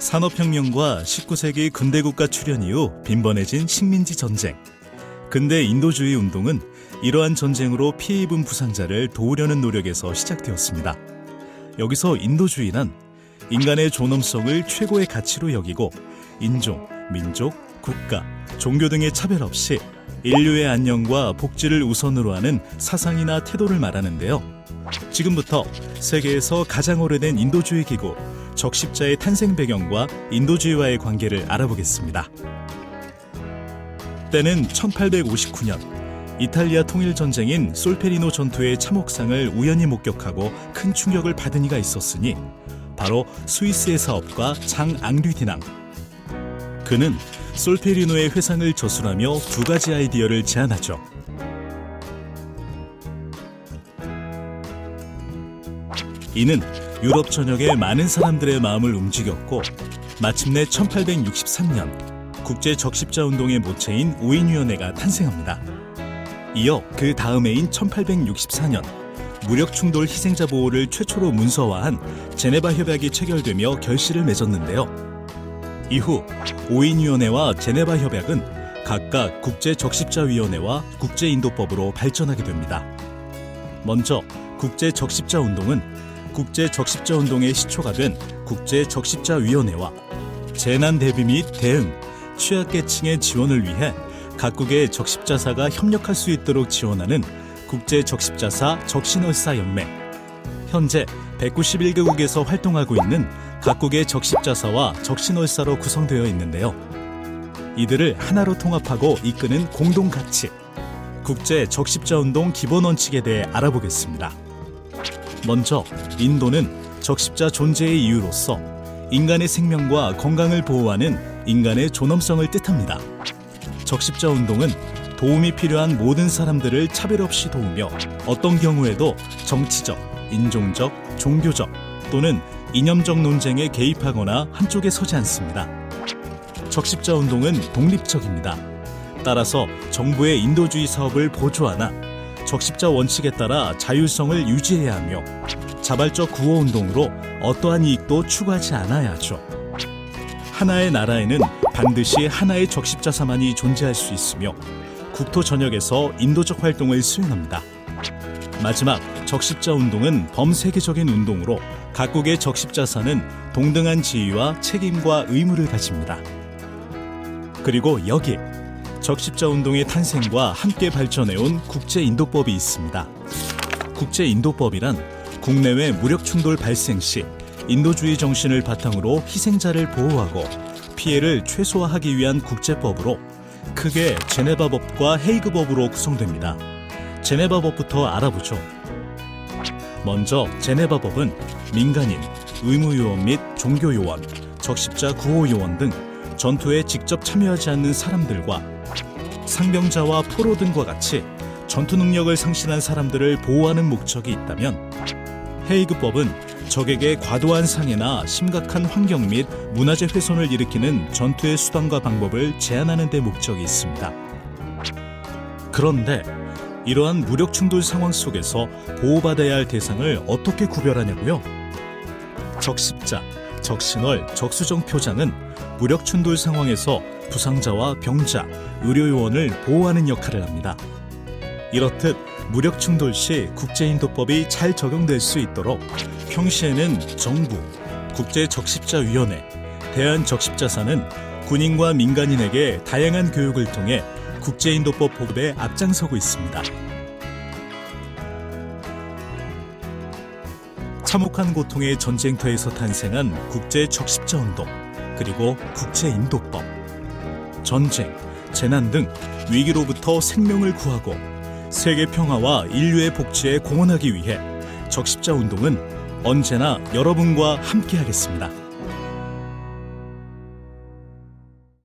산업혁명과 19세기 근대국가 출현 이후 빈번해진 식민지 전쟁. 근대 인도주의 운동은 이러한 전쟁으로 피해 입은 부상자를 도우려는 노력에서 시작되었습니다. 여기서 인도주의란 인간의 존엄성을 최고의 가치로 여기고 인종, 민족, 국가, 종교 등의 차별 없이 인류의 안녕과 복지를 우선으로 하는 사상이나 태도를 말하는데요. 지금부터 세계에서 가장 오래된 인도주의 기구 적십자의 탄생 배경과 인도주의와의 관계를 알아보겠습니다. 때는 1859년 이탈리아 통일 전쟁인 솔페리노 전투의 참혹상을 우연히 목격하고 큰 충격을 받은 이가 있었으니 바로 스위스의 사업가 장 앙류디낭. 그는 솔페리노의 회상을 저술하며 두 가지 아이디어를 제안하죠. 이는 유럽 전역의 많은 사람들의 마음을 움직였고 마침내 1863년 국제 적십자 운동의 모체인 오인위원회가 탄생합니다. 이어 그 다음 해인 1864년 무력 충돌 희생자 보호를 최초로 문서화한 제네바 협약이 체결되며 결실을 맺었는데요. 이후 오인위원회와 제네바 협약은 각각 국제 적십자 위원회와 국제 인도법으로 발전하게 됩니다. 먼저 국제 적십자 운동은 국제 적십자 운동의 시초가 된 국제 적십자 위원회와 재난 대비 및 대응, 취약계층의 지원을 위해 각국의 적십자사가 협력할 수 있도록 지원하는 국제 적십자사 적신월사 연맹. 현재 191개국에서 활동하고 있는 각국의 적십자사와 적신월사로 구성되어 있는데요. 이들을 하나로 통합하고 이끄는 공동 가치, 국제 적십자 운동 기본 원칙에 대해 알아보겠습니다. 먼저 인도는 적십자 존재의 이유로서 인간의 생명과 건강을 보호하는 인간의 존엄성을 뜻합니다. 적십자 운동은 도움이 필요한 모든 사람들을 차별 없이 도우며 어떤 경우에도 정치적, 인종적, 종교적 또는 이념적 논쟁에 개입하거나 한쪽에 서지 않습니다. 적십자 운동은 독립적입니다. 따라서 정부의 인도주의 사업을 보조하나 적십자 원칙에 따라 자율성을 유지해야 하며 자발적 구호 운동으로 어떠한 이익도 추구하지 않아야 하죠. 하나의 나라에는 반드시 하나의 적십자사만이 존재할 수 있으며 국토 전역에서 인도적 활동을 수행합니다. 마지막 적십자 운동은 범세계적인 운동으로 각국의 적십자사는 동등한 지위와 책임과 의무를 가집니다. 그리고 여기 적십자 운동의 탄생과 함께 발전해온 국제 인도법이 있습니다. 국제 인도법이란 국내외 무력 충돌 발생 시 인도주의 정신을 바탕으로 희생자를 보호하고 피해를 최소화하기 위한 국제법으로 크게 제네바법과 헤이그법으로 구성됩니다. 제네바법부터 알아보죠. 먼저 제네바법은 민간인, 의무요원 및 종교요원, 적십자 구호요원 등 전투에 직접 참여하지 않는 사람들과 상병자와 포로 등과 같이 전투 능력을 상실한 사람들을 보호하는 목적이 있다면 헤이그법은 적에게 과도한 상해나 심각한 환경 및 문화재 훼손을 일으키는 전투의 수단과 방법을 제한하는 데 목적이 있습니다. 그런데 이러한 무력 충돌 상황 속에서 보호받아야 할 대상을 어떻게 구별하냐고요? 적십자, 적신월, 적수정 표장은 무력 충돌 상황에서 부상자와 병자, 의료요원을 보호하는 역할을 합니다. 이렇듯 무력 충돌 시 국제인도법이 잘 적용될 수 있도록 평시에는 정부, 국제적십자위원회, 대한적십자사는 군인과 민간인에게 다양한 교육을 통해 국제인도법 보급에 앞장서고 있습니다. 참혹한 고통의 전쟁터에서 탄생한 국제적십자 운동, 그리고 국제인도법. 전쟁, 재난 등 위기로부터 생명을 구하고 세계 평화와 인류의 복지에 공헌하기 위해 적십자 운동은 언제나 여러분과 함께하겠습니다.